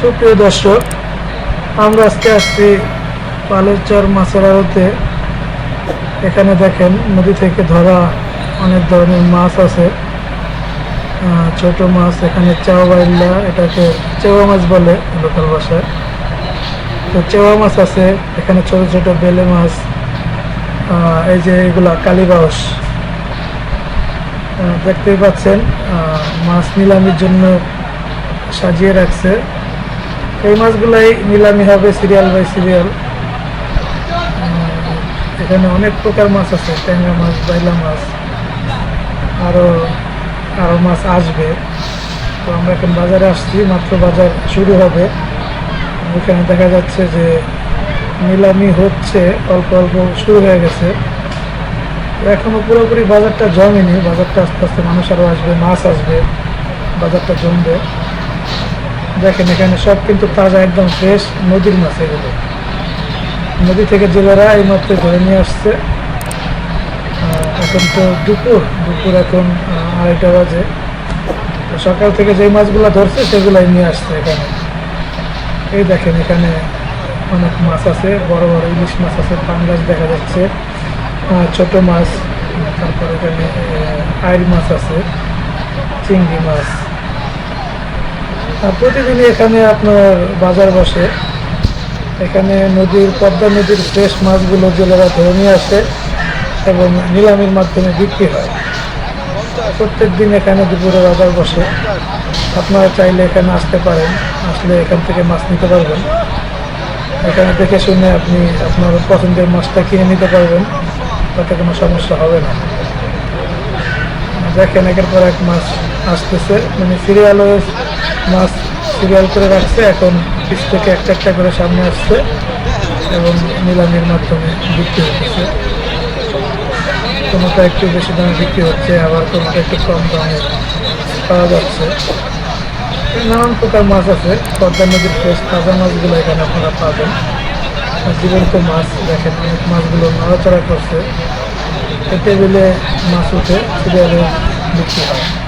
সুপ্রিয় দর্শক, আমরা আজকে আসছি পালের চর মাছের আড়তে। এখানে দেখেন নদী থেকে ধরা অনেক ধরনের মাছ আছে। ছোট মাছ, এখানে চাও বাইল্লা, এটাকে চেওয়া মাছ বলে লোকাল ভাষায়। তো চেওয়া মাছ আছে, এখানে ছোট ছোট বেলে মাছ এই যে এগুলা কালীবাউস দেখতেই পাচ্ছেন মাছ নিলামির জন্য সাজিয়ে রাখছে। এই মাছগুলাই নিলামি হবে সিরিয়াল বাই সিরিয়াল এখানে অনেক প্রকার মাছ আছে, ট্যাংরা মাছ, বাইলা মাছ আরও আরও মাছ আসবে। তো আমরা এখন বাজারে আসছি, মাত্র বাজার শুরু হবে। এখানে দেখা যাচ্ছে যে নিলামি হচ্ছে, অল্প অল্প শুরু হয়ে গেছে। এখনও পুরোপুরি বাজারটা জমেনি, বাজারটা আস্তে আস্তে মানুষ আরও আসবে, মাছ আসবে, বাজারটা জমবে। দেখেন, এখানে সব কিন্তু তাজা একদম ফ্রেশ নদীর মাছ এগুলো। নদী থেকে জেলেরা এই মাত্র ধরে নিয়ে আসছে এখন তো দুপুর দুপুর এখন আড়াইটা বাজে। সকাল থেকে যে মাছগুলো ধরছে, সেগুলাই নিয়ে আসছে এখানে। এই দেখেন, এখানে অনেক মাছ আছে, বড় বড় ইলিশ মাছ আছে পাঙ্গাস দেখা যাচ্ছে ছোট মাছ, তারপর এখানে আইল মাছ আছে, চিংড়ি মাছ। প্রতিদিনই এখানে আপনার বাজার বসে। এখানে নদীর, পদ্মা নদীর ফ্রেশ মাছগুলো জেলেরা ধরে নিয়ে আসে এবং নিলামির মাধ্যমে বিক্রি হয়। প্রত্যেক দিন এখানে দুপুরে বাজার বসে। আপনারা চাইলে এখানে আসতে পারেন, আসলে এখান থেকে মাছ নিতে পারবেন। এখানে দেখে শুনে আপনি আপনার পছন্দের মাছটা কিনে নিতে পারবেন, তাতে কোনো সমস্যা হবে না। দেখেন একের পর এক মাছ আসতেছে? মানে সিরিয়াল মাছ সিরিয়াল করে রাখছে, এখন পিস থেকে একটা একটা করে সামনে আসছে এবং নিলামের মাধ্যমে বিক্রি হচ্ছে। কোনোটা একটু বেশি দামে বিক্রি হচ্ছে, আবার কোনোটা একটু কম দামে পাওয়া যাচ্ছে। নানান প্রকার মাছ আছে, পদ্মা নদীর ফ্রেশ তাজা মাছগুলো এখানে আপনারা পাবেন। জীবন্ত মাছ, দেখেন মাছগুলো নড়াচড়া করছে। টেবিলে মাছ উঠে সিরিয়ালে বিক্রি হয়